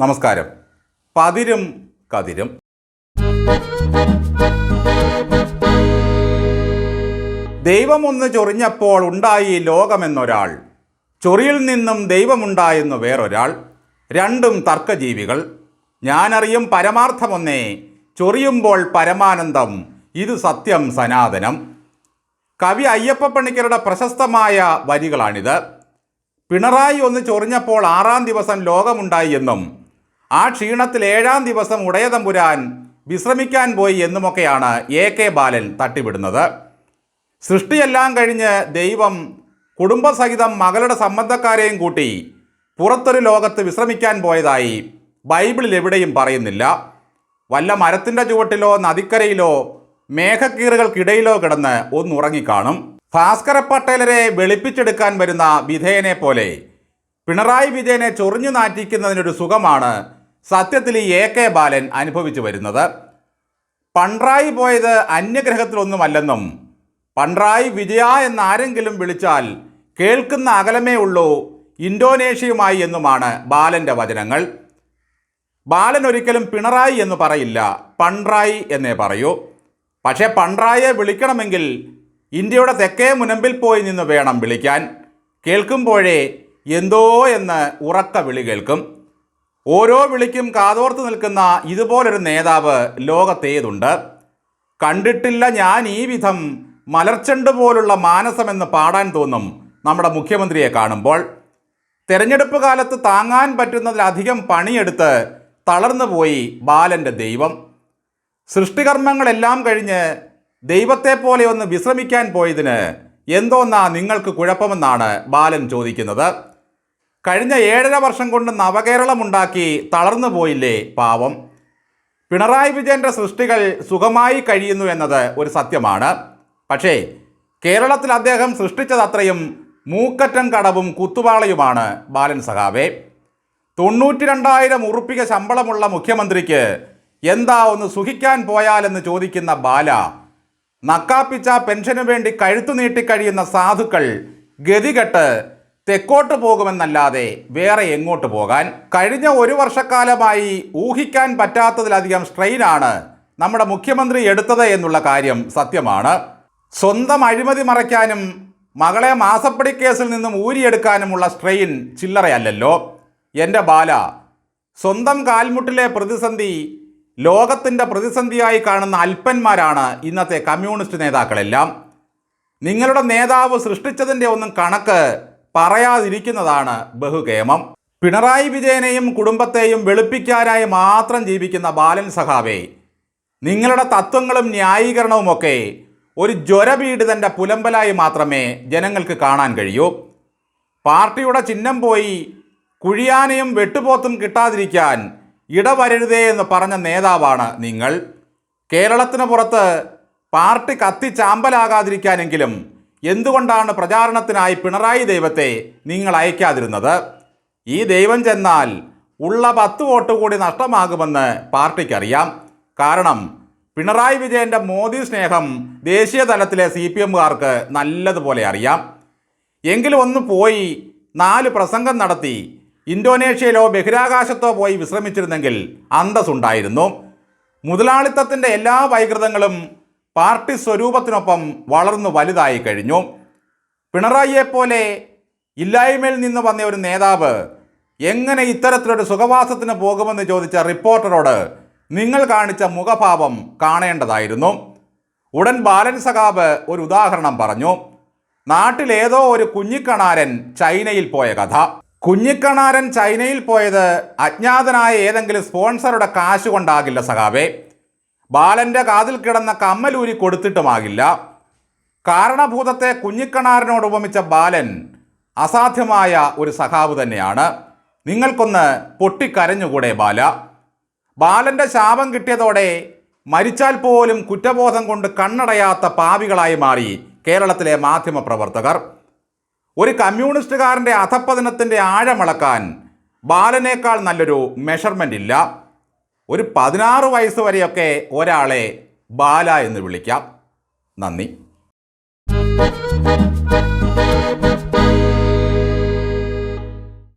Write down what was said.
നമസ്കാരം. പതിരും കതിരും. ദൈവമൊന്ന് ചൊറിഞ്ഞപ്പോൾ ഉണ്ടായി ലോകമെന്നൊരാൾ. ചൊറിയിൽ നിന്നും ദൈവമുണ്ടായെന്നു വേറൊരാൾ. രണ്ടും തർക്കജീവികൾ. ഞാനറിയും പരമാർത്ഥമൊന്നേ ചൊറിയുമ്പോൾ പരമാനന്ദം. ഇത് സത്യം സനാതനം. കവി അയ്യപ്പ പണിക്കരുടെ പ്രശസ്തമായ വരികളാണിത്. പിണറായി ഒന്ന് ചൊറിഞ്ഞപ്പോൾ ആറാം ദിവസം ലോകമുണ്ടായി എന്നും ആ ക്ഷീണത്തിൽ ഏഴാം ദിവസം ഉടയതമ്പുരാൻ വിശ്രമിക്കാൻ പോയി എന്നുമൊക്കെയാണ് എ കെ ബാലൻ തട്ടിവിടുന്നത്. സൃഷ്ടിയെല്ലാം കഴിഞ്ഞ് ദൈവം കുടുംബസഹിതം മകളുടെ സംബന്ധക്കാരെയും കൂട്ടി പുറത്തൊരു ലോകത്ത് വിശ്രമിക്കാൻ പോയതായി ബൈബിളിൽ എവിടെയും പറയുന്നില്ല. വല്ല മരത്തിന്റെ ചുവട്ടിലോ നദിക്കരയിലോ മേഘക്കീറുകൾക്കിടയിലോ കിടന്ന് ഒന്നുറങ്ങിക്കാണും. ഭാസ്കര പട്ടേലരെ വെളുപ്പിച്ചെടുക്കാൻ വരുന്ന വിധേയനെ പോലെ പിണറായി വിജയനെ ചൊറിഞ്ഞു നാറ്റിക്കുന്നതിനൊരു സുഖമാണ് സത്യത്തിൽ ഈ എ കെ ബാലൻ അനുഭവിച്ചു വരുന്നത്. പണ്ട്രായി പോയത് അന്യഗ്രഹത്തിലൊന്നുമല്ലെന്നും പൺറായി വിജയ എന്നാരെങ്കിലും വിളിച്ചാൽ കേൾക്കുന്ന അകലമേ ഉള്ളൂ ഇന്തോനേഷ്യയുമായി എന്നുമാണ് ബാലന്റെ വചനങ്ങൾ. ബാലൻ ഒരിക്കലും പിണറായി എന്ന് പറയില്ല പണ്ട്രായി എന്നേ പറയൂ. പക്ഷേ പണ്ട്രായെ വിളിക്കണമെങ്കിൽ ഇന്ത്യയുടെ തെക്കേ മുനമ്പിൽ പോയി നിന്ന് വേണം വിളിക്കാൻ. കേൾക്കുമ്പോഴേ എന്തോ എന്ന് ഉറക്ക വിളി കേൾക്കും. ഓരോ വിളിക്കും കാതോർത്ത് നിൽക്കുന്ന ഇതുപോലൊരു നേതാവ് ലോകത്തേതുണ്ട്. കണ്ടിട്ടില്ല ഞാൻ ഈ വിധം മലർച്ചണ്ട് പോലുള്ള മാനസമെന്ന് പാടാൻ തോന്നും നമ്മുടെ മുഖ്യമന്ത്രിയെ കാണുമ്പോൾ. തെരഞ്ഞെടുപ്പ് കാലത്ത് താങ്ങാൻ പറ്റുന്നതിലധികം പണിയെടുത്ത് തളർന്നു പോയി ബാലന്റെ ദൈവം. സൃഷ്ടികർമ്മങ്ങളെല്ലാം കഴിഞ്ഞ് ദൈവത്തെ പോലെ ഒന്ന് വിശ്രമിക്കാൻ പോയതിന് എന്തോന്നാ നിങ്ങൾക്ക് കുഴപ്പമെന്നാണ് ബാലൻ ചോദിക്കുന്നത്. കഴിഞ്ഞ ഏഴര വർഷം കൊണ്ട് നവകേരളമുണ്ടാക്കി തളർന്നു പോയില്ലേ പാവം? പിണറായി വിജയന്റെ സൃഷ്ടികൾ സുഖമായി കഴിയുന്നു എന്നത് ഒരു സത്യമാണ്. പക്ഷേ കേരളത്തിൽ അദ്ദേഹം സൃഷ്ടിച്ചതത്രയും മൂക്കറ്റം കടവും കുത്തുവാളയുമാണ് ബാലൻ സഖാവെ. തൊണ്ണൂറ്റി രണ്ടായിരം ഉറുപ്പിക ശമ്പളമുള്ള മുഖ്യമന്ത്രിക്ക് എന്താ ഒന്ന് സുഖിക്കാൻ പോയാലെന്ന് ചോദിക്കുന്ന ബാല നക്കാപ്പിച്ച പെൻഷനു വേണ്ടി കഴുത്തു നീട്ടിക്കഴിയുന്ന സാധുക്കൾ ഗതികെട്ട് തെക്കോട്ട് പോകുമെന്നല്ലാതെ വേറെ എങ്ങോട്ട് പോകാൻ? കഴിഞ്ഞ ഒരു വർഷക്കാലമായി ഊഹിക്കാൻ പറ്റാത്തതിലധികം സ്ട്രെയിനാണ് നമ്മുടെ മുഖ്യമന്ത്രി എടുത്തത് എന്നുള്ള കാര്യം സത്യമാണ്. സ്വന്തം അഴിമതി മറയ്ക്കാനും മകളെ മാസപ്പടി കേസിൽ നിന്നും ഊരിയെടുക്കാനുമുള്ള സ്ട്രെയിൻ ചില്ലറയല്ലല്ലോ. എന്റെ ബാല സ്വന്തം കാൽമുട്ടിലെ പ്രതിസന്ധി ലോകത്തിന്റെ പ്രതിസന്ധിയായി കാണുന്ന അല്പന്മാരാണ് ഇന്നത്തെ കമ്മ്യൂണിസ്റ്റ് നേതാക്കളെല്ലാം. നിങ്ങളുടെ നേതാവ് സൃഷ്ടിച്ചതിന്റെ ഒന്നും കണക്ക് പറയാതിരിക്കുന്നതാണ് ബഹുകേമം. പിണറായി വിജയനെയും കുടുംബത്തെയും വെളുപ്പിക്കാനായി മാത്രം ജീവിക്കുന്ന ബാലൻ സഹാവേ നിങ്ങളുടെ തത്വങ്ങളും ന്യായീകരണവുമൊക്കെ ഒരു ജ്വരപീഡിതന്റെ പുലമ്പലായി മാത്രമേ ജനങ്ങൾക്ക് കാണാൻ കഴിയൂ. പാർട്ടിയുടെ ചിഹ്നം പോയി കുഴിയാനയും വെട്ടുപോത്തും കിട്ടാതിരിക്കാൻ ഇടവരരുതേ എന്ന് പറഞ്ഞ നേതാവാണ് നിങ്ങൾ. കേരളത്തിന് പുറത്ത് പാർട്ടി കത്തിച്ചാമ്പലാകാതിരിക്കാനെങ്കിലും എന്തുകൊണ്ടാണ് പ്രചാരണത്തിനായി പിണറായി ദൈവത്തെ നിങ്ങൾ അയക്കാതിരുന്നത്? ഈ ദൈവം ചെന്നാൽ ഉള്ള പത്ത് വോട്ട് കൂടി നഷ്ടമാകുമെന്ന് പാർട്ടിക്കറിയാം. കാരണം പിണറായി വിജയന്റെ മോദി സ്നേഹം ദേശീയ തലത്തിലെ സി പി എമ്മുകാർക്ക് നല്ലതുപോലെ അറിയാം. എങ്കിലും ഒന്ന് പോയി നാല് പ്രസംഗം നടത്തി ഇന്തോനേഷ്യയിലോ ബഹിരാകാശത്തോ പോയി വിശ്രമിച്ചിരുന്നെങ്കിൽ അന്തസ്സുണ്ടായിരുന്നു. മുതലാളിത്തത്തിന്റെ എല്ലാ വൈകൃതങ്ങളും പാർട്ടി സ്വരൂപത്തിനൊപ്പം വളർന്നു വലുതായി കഴിഞ്ഞു. പിണറായിയെ പോലെ ഇല്ലായ്മയിൽ നിന്ന് വന്ന ഒരു നേതാവ് എങ്ങനെ ഇത്തരത്തിലൊരു സുഖവാസത്തിന് പോകുമെന്ന് ചോദിച്ച റിപ്പോർട്ടറോട് നിങ്ങൾ കാണിച്ച മുഖഭാവം കാണേണ്ടതായിരുന്നു. ഉടൻ ബാലൻ സഖാബ് ഒരു ഉദാഹരണം പറഞ്ഞു. നാട്ടിലേതോ ഒരു കുഞ്ഞിക്കണാരൻ ചൈനയിൽ പോയ കഥ. കുഞ്ഞിക്കണാരൻ ചൈനയിൽ പോയത് അജ്ഞാതനായ ഏതെങ്കിലും സ്പോൺസറുടെ കാശ് കൊണ്ടാകില്ല സഖാവേ. ബാലന്റെ കാതിൽ കിടന്ന കമ്മലൂരി കൊടുത്തിട്ടുമാകില്ല. കാരണഭൂതത്തെ കുഞ്ഞിക്കണാറിനോട് ഉപമിച്ച ബാലൻ അസാധ്യമായ ഒരു സഖാവ് തന്നെയാണ്. നിങ്ങൾക്കൊന്ന് പൊട്ടിക്കരഞ്ഞുകൂടെ ബാല? ബാലന്റെ ശാപം കിട്ടിയതോടെ മരിച്ചാൽ പോലും കുറ്റബോധം കൊണ്ട് കണ്ണടയാത്ത പാവികളായി മാറി കേരളത്തിലെ മാധ്യമ മാധ്യമപ്രവർത്തകർ. ഒരു കമ്മ്യൂണിസ്റ്റുകാരന്റെ അധപ്പതനത്തിന്റെ ആഴമളക്കാൻ ബാലനേക്കാൾ നല്ലൊരു മെഷർമെന്റ് ഇല്ല. ഒരു പതിനാറ് വയസ്സ് വരെയൊക്കെ ഒരാളെ ബാല എന്ന് വിളിക്കാം. നന്ദി.